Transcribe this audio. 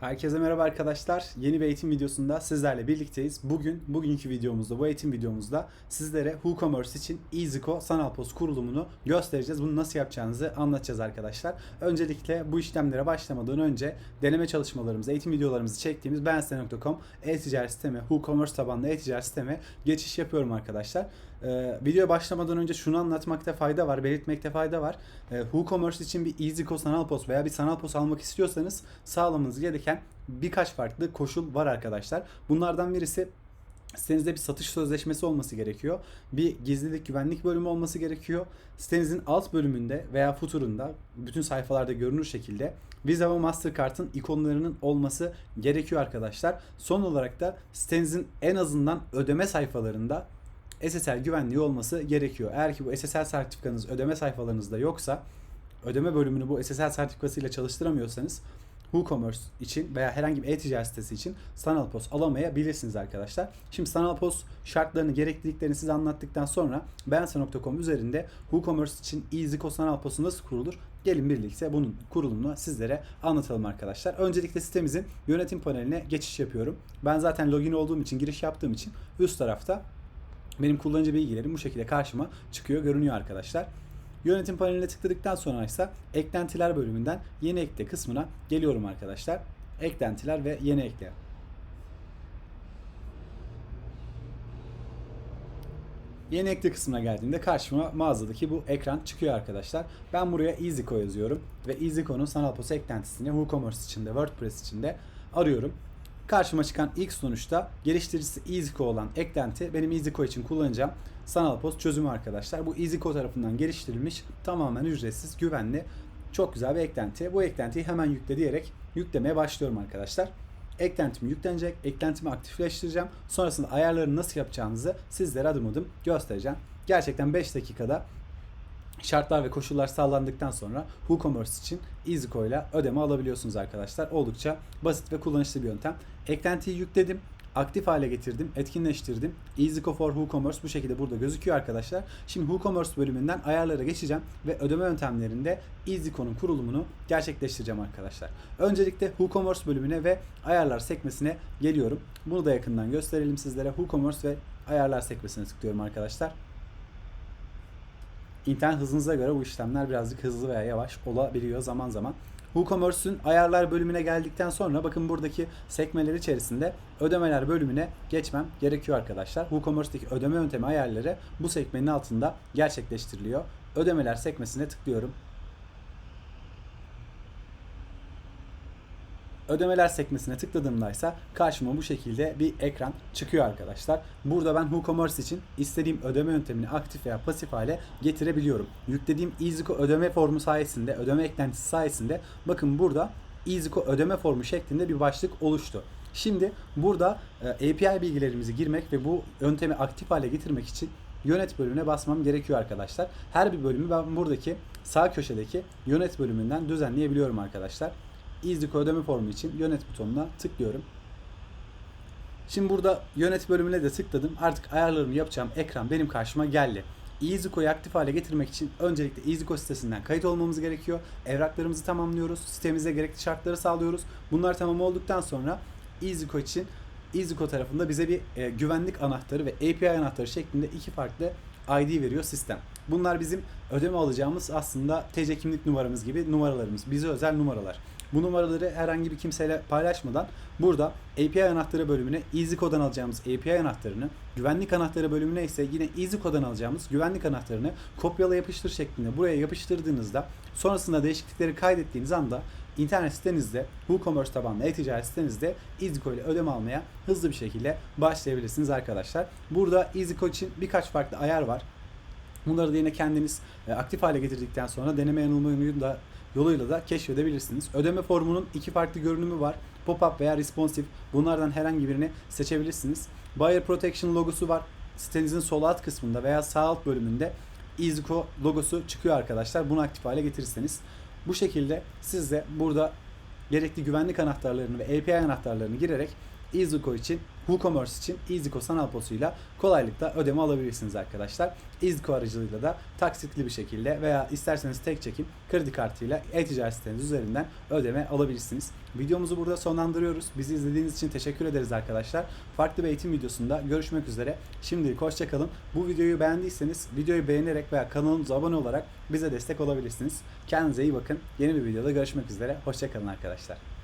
Herkese merhaba arkadaşlar. Yeni bir eğitim videosunda sizlerle birlikteyiz. Bugün, bugünkü videomuzda, bu eğitim videomuzda sizlere WooCommerce için EasyCo sanal post kurulumunu göstereceğiz. Bunu nasıl yapacağınızı anlatacağız arkadaşlar. Öncelikle bu işlemlere başlamadan önce deneme çalışmalarımızı, eğitim videolarımızı çektiğimiz bensite.com e-ticaret sistemi, WooCommerce tabanlı e-ticaret sistemi geçiş yapıyorum arkadaşlar. Ee, videoya başlamadan önce şunu anlatmakta fayda var, belirtmekte fayda var. Ee, WooCommerce için bir EasyCo sanal post veya bir sanal post almak istiyorsanız sağlamanız gereken birkaç farklı koşul var arkadaşlar. Bunlardan birisi Sitenizde bir satış sözleşmesi olması gerekiyor. Bir gizlilik güvenlik bölümü olması gerekiyor. Sitenizin alt bölümünde veya footer'ında bütün sayfalarda görünür şekilde Visa ve Mastercard'ın ikonlarının olması gerekiyor arkadaşlar. Son olarak da sitenizin en azından ödeme sayfalarında SSL güvenliği olması gerekiyor. Eğer ki bu SSL sertifikanız ödeme sayfalarınızda yoksa ödeme bölümünü bu SSL sertifikasıyla çalıştıramıyorsanız WooCommerce için veya herhangi bir e-ticaret sitesi için sanal post alamayabilirsiniz arkadaşlar. Şimdi sanal post şartlarını, gerekliliklerini size anlattıktan sonra bensa.com üzerinde WooCommerce için EasyCo sanal postu nasıl kurulur? Gelin birlikte bunun kurulumunu sizlere anlatalım arkadaşlar. Öncelikle sitemizin yönetim paneline geçiş yapıyorum. Ben zaten login olduğum için, giriş yaptığım için üst tarafta benim kullanıcı bilgilerim bu şekilde karşıma çıkıyor, görünüyor arkadaşlar. Yönetim paneline tıkladıktan sonra ise eklentiler bölümünden yeni ekle kısmına geliyorum arkadaşlar. Eklentiler ve yeni ekle. Yeni ekle kısmına geldiğimde karşıma mağazadaki bu ekran çıkıyor arkadaşlar. Ben buraya EasyCo yazıyorum ve EasyCo'nun sanal post eklentisini WooCommerce içinde, WordPress içinde arıyorum. Karşıma çıkan ilk sonuçta geliştiricisi EasyCo olan eklenti benim EasyCo için kullanacağım sanal post çözümü arkadaşlar. Bu EasyCo tarafından geliştirilmiş tamamen ücretsiz, güvenli, çok güzel bir eklenti. Bu eklentiyi hemen yükle diyerek yüklemeye başlıyorum arkadaşlar. Eklentim yüklenecek, eklentimi aktifleştireceğim. Sonrasında ayarları nasıl yapacağınızı sizlere adım adım göstereceğim. Gerçekten 5 dakikada şartlar ve koşullar sağlandıktan sonra WooCommerce için EasyCo ile ödeme alabiliyorsunuz arkadaşlar. Oldukça basit ve kullanışlı bir yöntem. Eklentiyi yükledim. Aktif hale getirdim, etkinleştirdim. EasyCo for WooCommerce bu şekilde burada gözüküyor arkadaşlar. Şimdi WooCommerce bölümünden ayarlara geçeceğim ve ödeme yöntemlerinde EasyCo'nun kurulumunu gerçekleştireceğim arkadaşlar. Öncelikle WooCommerce bölümüne ve ayarlar sekmesine geliyorum. Bunu da yakından gösterelim sizlere. WooCommerce ve ayarlar sekmesine tıklıyorum arkadaşlar. İnternet hızınıza göre bu işlemler birazcık hızlı veya yavaş olabiliyor zaman zaman. WooCommerce'ün ayarlar bölümüne geldikten sonra bakın buradaki sekmeler içerisinde ödemeler bölümüne geçmem gerekiyor arkadaşlar. WooCommerce'daki ödeme yöntemi ayarları bu sekmenin altında gerçekleştiriliyor. Ödemeler sekmesine tıklıyorum. Ödemeler sekmesine tıkladığımda ise karşıma bu şekilde bir ekran çıkıyor arkadaşlar. Burada ben WooCommerce için istediğim ödeme yöntemini aktif veya pasif hale getirebiliyorum. Yüklediğim EasyCo ödeme formu sayesinde, ödeme eklentisi sayesinde bakın burada EasyCo ödeme formu şeklinde bir başlık oluştu. Şimdi burada e, API bilgilerimizi girmek ve bu yöntemi aktif hale getirmek için yönet bölümüne basmam gerekiyor arkadaşlar. Her bir bölümü ben buradaki sağ köşedeki yönet bölümünden düzenleyebiliyorum arkadaşlar. EasyCo ödeme formu için yönet butonuna tıklıyorum. Şimdi burada yönet bölümüne de tıkladım. Artık ayarlarımı yapacağım ekran benim karşıma geldi. EasyCo'yu aktif hale getirmek için öncelikle EasyCo sitesinden kayıt olmamız gerekiyor. Evraklarımızı tamamlıyoruz. Sitemize gerekli şartları sağlıyoruz. Bunlar tamam olduktan sonra EasyCo için EasyCo tarafında bize bir e, güvenlik anahtarı ve API anahtarı şeklinde iki farklı ID veriyor sistem. Bunlar bizim ödeme alacağımız aslında TC kimlik numaramız gibi numaralarımız. Bize özel numaralar. Bu numaraları herhangi bir kimseyle paylaşmadan burada API anahtarı bölümüne EasyCode'dan alacağımız API anahtarını, güvenlik anahtarı bölümüne ise yine EasyCode'dan alacağımız güvenlik anahtarını kopyala yapıştır şeklinde buraya yapıştırdığınızda sonrasında değişiklikleri kaydettiğiniz anda internet sitenizde WooCommerce tabanlı e-ticaret sitenizde EasyCo ile ödeme almaya hızlı bir şekilde başlayabilirsiniz arkadaşlar. Burada EasyCo için birkaç farklı ayar var. Bunları da yine kendiniz e, aktif hale getirdikten sonra deneme yanılma yoluyla yoluyla da keşfedebilirsiniz. Ödeme formunun iki farklı görünümü var. Pop-up veya responsive. Bunlardan herhangi birini seçebilirsiniz. Buyer Protection logosu var. Sitenizin sol alt kısmında veya sağ alt bölümünde EasyCo logosu çıkıyor arkadaşlar. Bunu aktif hale getirirseniz. Bu şekilde siz de burada gerekli güvenlik anahtarlarını ve API anahtarlarını girerek EasyCo için WooCommerce için EasyCo sanal posuyla kolaylıkla ödeme alabilirsiniz arkadaşlar. EasyCo aracılığıyla da taksitli bir şekilde veya isterseniz tek çekim kredi kartıyla e-ticaret siteniz üzerinden ödeme alabilirsiniz. Videomuzu burada sonlandırıyoruz. Bizi izlediğiniz için teşekkür ederiz arkadaşlar. Farklı bir eğitim videosunda görüşmek üzere. Şimdilik hoşçakalın. Bu videoyu beğendiyseniz videoyu beğenerek veya kanalımıza abone olarak bize destek olabilirsiniz. Kendinize iyi bakın. Yeni bir videoda görüşmek üzere. Hoşçakalın arkadaşlar.